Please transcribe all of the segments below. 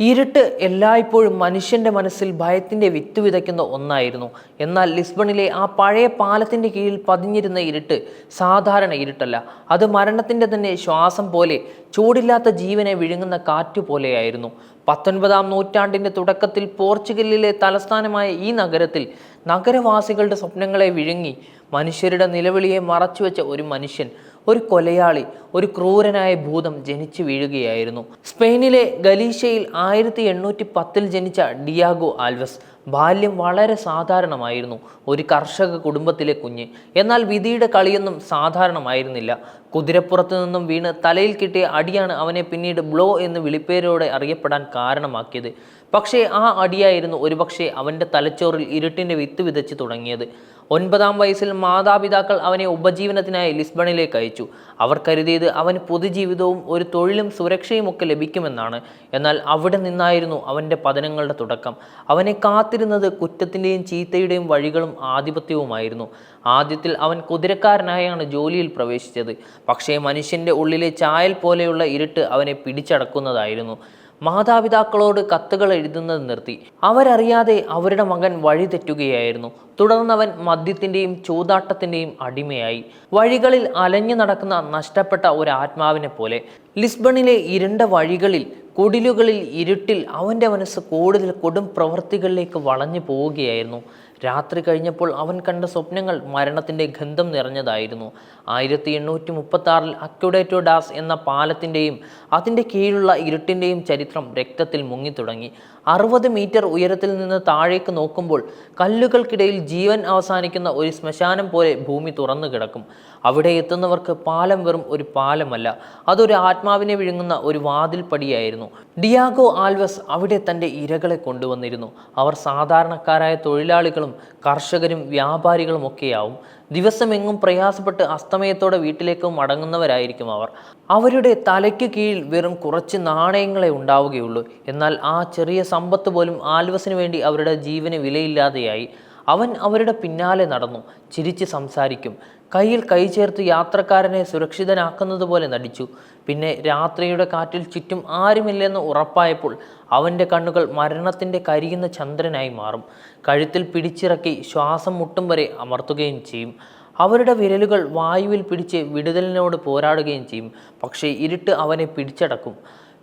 ഇരുട്ട് എല്ലായ്പ്പോഴും മനുഷ്യന്റെ മനസ്സിൽ ഭയത്തിന്റെ വിത്ത് വിതയ്ക്കുന്ന ഒന്നായിരുന്നു. എന്നാൽ ലിസ്ബണിലെ ആ പഴയ പാലത്തിന്റെ കീഴിൽ പതിഞ്ഞിരുന്ന ഇരുട്ട് സാധാരണ ഇരുട്ടല്ല. അത് മരണത്തിന്റെ തന്നെ ശ്വാസം പോലെ ചൂടില്ലാത്ത ജീവനെ വിഴുങ്ങുന്ന കാറ്റ് പോലെയായിരുന്നു. പത്തൊൻപതാം നൂറ്റാണ്ടിന്റെ തുടക്കത്തിൽ പോർച്ചുഗലിലെ തലസ്ഥാനമായ ഈ നഗരത്തിൽ നഗരവാസികളുടെ സ്വപ്നങ്ങളെ വിഴുങ്ങി മനുഷ്യരുടെ നിലവിളിയെ മറച്ചുവെച്ച ഒരു മനുഷ്യൻ ഒരു കൊലയാളി ഒരു ക്രൂരനായ ഭൂതം ജനിച്ചു വീഴുകയായിരുന്നു. സ്പെയിനിലെ ഗലീഷയിൽ ആയിരത്തി എണ്ണൂറ്റി പത്തിൽ ജനിച്ച ഡിയാഗോ ആൽവസ് ബാല്യം വളരെ സാധാരണമായിരുന്നു. ഒരു കർഷക കുടുംബത്തിലെ കുഞ്ഞ്. എന്നാൽ വിധിയുടെ കളിയൊന്നും സാധാരണമായിരുന്നില്ല. കുതിരപ്പുറത്തു നിന്നും വീണ് തലയിൽ കിട്ടിയ അടിയാണ് അവനെ പിന്നീട് ബ്ലോ എന്ന് വിളിപ്പേരോടെ അറിയപ്പെടാൻ കാരണമാക്കിയത്. പക്ഷേ ആ അടിയായിരുന്നു ഒരുപക്ഷെ അവന്റെ തലച്ചോറിൽ ഇരുട്ടിന്റെ വിത്ത് വിതച്ച് തുടങ്ങിയത്. ഒൻപതാം വയസ്സിൽ മാതാപിതാക്കൾ അവനെ ഉപജീവനത്തിനായി ലിസ്ബണിലേക്ക് അയച്ചു. അവർ കരുതിയത് അവന് പൊതുജീവിതവും ഒരു തൊഴിലും സുരക്ഷയും ഒക്കെ ലഭിക്കുമെന്നാണ്. എന്നാൽ അവിടെ നിന്നായിരുന്നു അവന്റെ പതനങ്ങളുടെ തുടക്കം. അവനെ കാത്തിരുന്നത് കുറ്റത്തിന്റെയും ചീത്തയുടെയും വഴികളും ആധിപത്യവുമായിരുന്നു. ആദ്യത്തിൽ അവൻ കുതിരക്കാരനായാണ് ജോലിയിൽ പ്രവേശിച്ചത്. പക്ഷേ മനുഷ്യന്റെ ഉള്ളിലെ ചായൽ പോലെയുള്ള ഇരുട്ട് അവനെ പിടിച്ചടക്കുന്നതായിരുന്നു. മാതാപിതാക്കളോട് കത്തുകൾ എഴുതുന്നത് നിർത്തി. അവരറിയാതെ അവരുടെ മകൻ വഴി തെറ്റുകയായിരുന്നു. തുടർന്നവൻ മദ്യത്തിന്റെയും ചൂതാട്ടത്തിന്റെയും അടിമയായി. വഴികളിൽ അലഞ്ഞു നടക്കുന്ന നഷ്ടപ്പെട്ട ഒരു ആത്മാവിനെ പോലെ. ലിസ്ബണിലെ ഇരുണ്ട വഴികളിൽ കുടിലുകളിൽ ഇരുട്ടിൽ അവന്റെ മനസ്സ് കൂടുതൽ കൊടും പ്രവൃത്തികളിലേക്ക് വളഞ്ഞു പോവുകയായിരുന്നു. രാത്രി കഴിഞ്ഞപ്പോൾ അവൻ കണ്ട സ്വപ്നങ്ങൾ മരണത്തിന്റെ ഗന്ധം നിറഞ്ഞതായിരുന്നു. ആയിരത്തി എണ്ണൂറ്റി മുപ്പത്തി ആറിൽ അക്യുഡേറ്റോ ഡാസ് എന്ന പാലത്തിന്റെയും അതിന്റെ കീഴിലുള്ള ഇരുട്ടിന്റെയും ചരിത്രം രക്തത്തിൽ മുങ്ങിത്തുടങ്ങി. അറുപത് മീറ്റർ ഉയരത്തിൽ നിന്ന് താഴേക്ക് നോക്കുമ്പോൾ കല്ലുകൾക്കിടയിൽ ജീവൻ അവസാനിക്കുന്ന ഒരു ശ്മശാനം പോലെ ഭൂമി തുറന്നു കിടക്കും. അവിടെ എത്തുന്നവർക്ക് പാലം വെറും ഒരു പാലമല്ല അതൊരു ആത്മാവിനെ വിഴുങ്ങുന്ന ഒരു വാതിൽ പടിയായിരുന്നു. ഡിയാഗോ ആൽവസ് അവിടെ തന്റെ ഇരകളെ കൊണ്ടുവന്നിരുന്നു. അവർ സാധാരണക്കാരായ തൊഴിലാളികളും കർഷകരും വ്യാപാരികളും ഒക്കെയാവും. ദിവസമെങ്ങും പ്രയാസപ്പെട്ട് അസ്തമയത്തോടെ വീട്ടിലേക്ക് മടങ്ങുന്നവരായിരിക്കും അവർ. അവരുടെ തലയ്ക്ക് കീഴിൽ വെറും കുറച്ച് നാണയങ്ങളെ ഉണ്ടാവുകയുള്ളൂ. എന്നാൽ ആ ചെറിയ സമ്പത്ത് പോലും ആൽവസിന് വേണ്ടി അവരുടെ ജീവന് വിലയില്ലാതെയായി. അവൻ അവരുടെ പിന്നാലെ നടന്നു ചിരിച്ച് സംസാരിക്കും. കയ്യിൽ കൈ ചേർത്ത് യാത്രക്കാരനെ സുരക്ഷിതനാക്കുന്നത് പോലെ നടിച്ചു. പിന്നെ രാത്രിയുടെ കാറ്റിൽ ചുറ്റും ആരുമില്ലെന്ന് ഉറപ്പായപ്പോൾ അവന്റെ കണ്ണുകൾ മരണത്തിന്റെ കരിയുന്ന ചന്ദ്രനായി മാറും. കഴുത്തിൽ പിടിച്ചിറക്കി ശ്വാസം മുട്ടും വരെ അമർത്തുകയും ചെയ്യും. അവരുടെ വിരലുകൾ വായുവിൽ പിടിച്ച് വിടുതലിനോട് പോരാടുകയും ചെയ്യും. പക്ഷേ ഇരുട്ട് അവനെ പിടിച്ചടക്കും.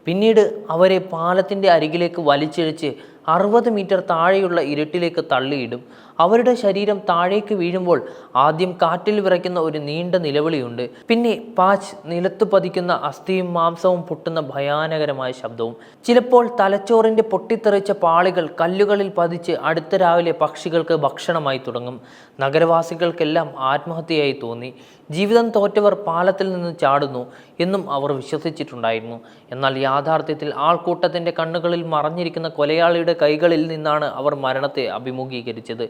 പിന്നീട് അവരെ പാലത്തിന്റെ അരികിലേക്ക് വലിച്ചിഴച്ച് അറുപത് മീറ്റർ താഴെയുള്ള ഇരുട്ടിലേക്ക് തള്ളിയിടും. അവരുടെ ശരീരം താഴേക്ക് വീഴുമ്പോൾ ആദ്യം കാറ്റിൽ വിറയ്ക്കുന്ന ഒരു നീണ്ട നിലവിളിയുണ്ട്. പിന്നെ പാച്ച് നിലത്ത് പതിക്കുന്ന അസ്ഥിയും മാംസവും പൊട്ടുന്ന ഭയാനകരമായ ശബ്ദവും. ചിലപ്പോൾ തലച്ചോറിന്റെ പൊട്ടിത്തെറിച്ച പാളികൾ കല്ലുകളിൽ പതിച്ച് അടുത്ത രാവിലെ പക്ഷികൾക്ക് ഭക്ഷണമായി തുടങ്ങും. നഗരവാസികൾക്കെല്ലാം ആത്മഹത്യയായി തോന്നി. ജീവിതം തോറ്റവർ പാലത്തിൽ നിന്ന് ചാടുന്നു എന്നും അവർ വിശ്വസിച്ചിട്ടുണ്ടായിരുന്നു. എന്നാൽ യാഥാർത്ഥ്യത്തിൽ ആൾക്കൂട്ടത്തിന്റെ കണ്ണുകളിൽ മറഞ്ഞിരിക്കുന്ന കൊലയാളിയുടെ കൈകളിൽ നിന്നാണ് അവർ മരണത്തെ അഭിമുഖീകരിച്ചത്.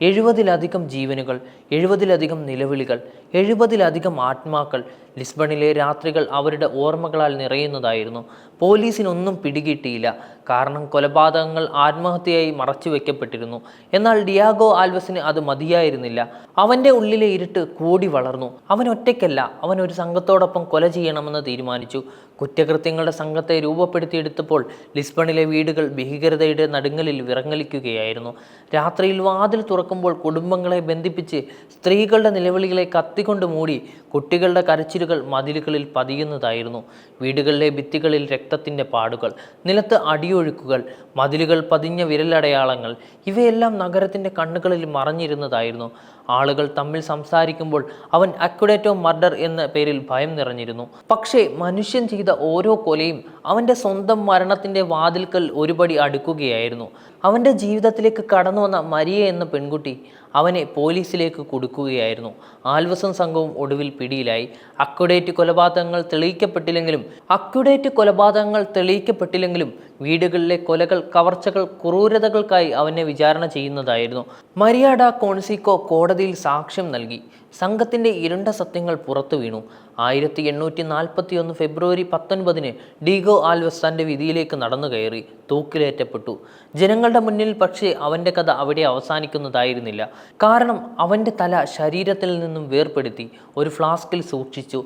എഴുപതിലധികം ജീവനുകൾ എഴുപതിലധികം നിലവിളികൾ എഴുപതിലധികം ആത്മാക്കൾ ലിസ്ബണിലെ രാത്രികൾ അവരുടെ ഓർമ്മകളാൽ നിറയുന്നതായിരുന്നു. പോലീസിനൊന്നും പിടികിട്ടിയില്ല. കാരണം കൊലപാതകങ്ങൾ ആത്മഹത്യയായി മറച്ചു വെക്കപ്പെട്ടിരുന്നു. എന്നാൽ ഡിയാഗോ ആൽവസിന് അത് മതിയായിരുന്നില്ല. അവന്റെ ഉള്ളിലെ ഇരുട്ട് കൂടി വളർന്നു. അവൻ ഒറ്റയ്ക്കല്ല അവൻ ഒരു സംഘത്തോടൊപ്പം കൊല ചെയ്യണമെന്ന് തീരുമാനിച്ചു. കുറ്റകൃത്യങ്ങളുടെ സംഘത്തെ രൂപപ്പെടുത്തിയെടുത്തപ്പോൾ ലിസ്ബണിലെ വീടുകൾ ഭീകരതയുടെ നടുങ്ങലിൽ വിറങ്ങലിക്കുകയായിരുന്നു. രാത്രിയിൽ വാതിൽ തുറക്കുമ്പോൾ കുടുംബങ്ങളെ ബന്ധിപ്പിച്ച് സ്ത്രീകളുടെ നിലവിളികളെ കത്തിക്കൊണ്ട് മൂടി കുട്ടികളുടെ കരച്ചിലുകൾ മതിലുകളിൽ പതിയുന്നതായിരുന്നു. വീടുകളിലെ ഭിത്തികളിൽ രക്തത്തിന്റെ പാടുകൾ നിലത്ത് അടിയൊഴുക്കുകൾ മതിലുകൾ പതിഞ്ഞ വിരലടയാളങ്ങൾ ഇവയെല്ലാം നഗരത്തിന്റെ കണ്ണുകളിൽ മറഞ്ഞിരുന്നതായിരുന്നു. ആളുകൾ തമ്മിൽ സംസാരിക്കുമ്പോൾ അവൻ അക്യുഡേറ്റോ മർഡർ എന്ന പേരിൽ ഭയം നിറഞ്ഞിരുന്നു. പക്ഷേ മനുഷ്യൻ ചെയ്ത ഓരോ കൊലയും അവന്റെ സ്വന്തം മരണത്തിന്റെ വാതിൽക്കൽ ഒരുപടി അടുക്കുകയായിരുന്നു. അവന്റെ ജീവിതത്തിലേക്ക് കടന്നു വന്ന മരിയ എന്ന പെൺകുട്ടി അവനെ പോലീസിലേക്ക് കൊടുക്കുകയായിരുന്നു. ആൽവസും സംഘവും ഒടുവിൽ പിടിയിലായി. അക്യുഡേറ്റ് കൊലപാതകങ്ങൾ തെളിയിക്കപ്പെട്ടില്ലെങ്കിലും അക്യുഡേറ്റ് കൊലപാതകങ്ങൾ തെളിയിക്കപ്പെട്ടില്ലെങ്കിലും വീടുകളിലെ കൊലകൾ കവർച്ചകൾ ക്രൂരതകൾക്കായി അവനെ വിചാരണ ചെയ്യുന്നതായിരുന്നു. മരിയാഡ കോൺസിക്കോ കോടതിയിൽ സാക്ഷ്യം നൽകി. സംഘത്തിന്റെ ഇരുണ്ട സത്യങ്ങൾ പുറത്തു വീണു. ആയിരത്തി എണ്ണൂറ്റി നാൽപ്പത്തി ഒന്ന് ഫെബ്രുവരി പത്തൊൻപതിന് ഡീഗോ ആൽവസ് തന്റെ വിധിയിലേക്ക് നടന്നു കയറി തൂക്കിലേറ്റപ്പെട്ടു. ജനങ്ങളുടെ മുന്നിൽ പക്ഷേ അവന്റെ കഥ അവിടെ അവസാനിക്കുന്നതായിരുന്നില്ല. കാരണം അവന്റെ തല ശരീരത്തിൽ നിന്നും വേർപെടുത്തി ഒരു ഫ്ലാസ്കിൽ സൂക്ഷിച്ചു.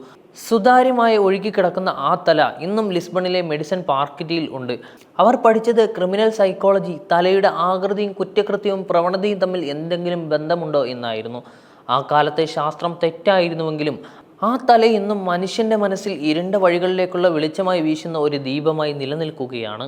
സുതാര്യമായി ഒഴുകിക്കിടക്കുന്ന ആ തല ഇന്നും ലിസ്ബണിലെ മെഡിസൺ പാർക്കിറ്റിയിൽ ഉണ്ട്. അവർ പഠിച്ചത് ക്രിമിനൽ സൈക്കോളജി തലയുടെ ആകൃതിയും കുറ്റകൃത്യവും പ്രവണതയും തമ്മിൽ എന്തെങ്കിലും ബന്ധമുണ്ടോ എന്നായിരുന്നു. ആ കാലത്തെ ശാസ്ത്രം തെറ്റായിരുന്നുവെങ്കിലും ആ തല ഇന്നും മനുഷ്യന്റെ മനസ്സിൽ ഇരുണ്ട വഴികളിലേക്കുള്ള വെളിച്ചമായി വീശുന്ന ഒരു ദീപമായി നിലനിൽക്കുകയാണ്.